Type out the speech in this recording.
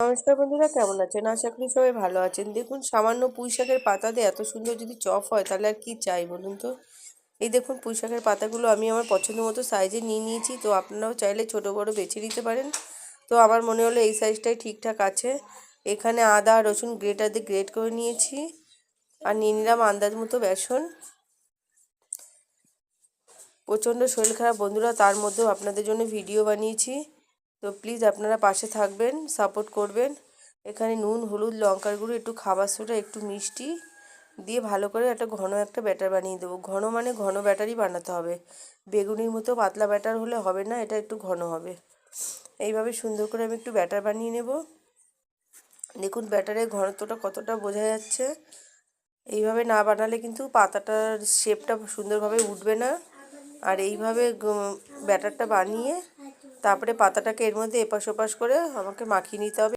নমস্কার বন্ধুরা, কেমন আছেন? আশা করি সবাই ভালো আছেন। দেখুন, সামান্য পুঁই শাকের পাতা দিয়ে এত সুন্দর যদি চপ হয়, তাহলে আর কি চাই বলুন তো? এই দেখুন পুঁই শাকের পাতাগুলো আমি আমার পছন্দ মতো সাইজে নিয়ে নিয়েছি। তো আপনারাও চাইলে ছোট, বড় বেছে নিতে পারেন। তো আমার মনে হলো এই সাইজটাই ঠিকঠাক আছে। এখানে আদা, রসুন গ্রেটার দিয়ে গ্রেট করে নিয়েছি। আর নিয়ে নিলাম আন্দাজ মতো বেসন। প্রচণ্ড শরীর খারাপ বন্ধুরা, তার মধ্যেও আপনাদের জন্য ভিডিও বানিয়েছি। তো প্লিজ আপনারা পাশে থাকবেন সাপোর্ট করবেন। এখানে নুন, হলুদ, লঙ্কার গুঁড়ো, একটু খাবার সোডা, একটু মিষ্টি দিয়ে ভালো করে একটা ঘন একটা ব্যাটার বানিয়ে দেবো। ঘন মানে ঘন ব্যাটারই বানাতে হবে। বেগুনির মতো পাতলা ব্যাটার হলে হবে না, এটা একটু ঘন হবে। এইভাবে সুন্দর করে আমি একটু ব্যাটার বানিয়ে নেব। দেখুন ব্যাটারের ঘনত্বটা কতটা বোঝা যাচ্ছে। এইভাবে না বানালে কিন্তু পাতাটার শেপটা সুন্দরভাবে উঠবে না। আর এইভাবে ব্যাটারটা বানিয়ে তারপরে পাতাটাকে এর মধ্যে এপাশ ওপাশ করে আমাকে মাখিয়ে নিতে হবে।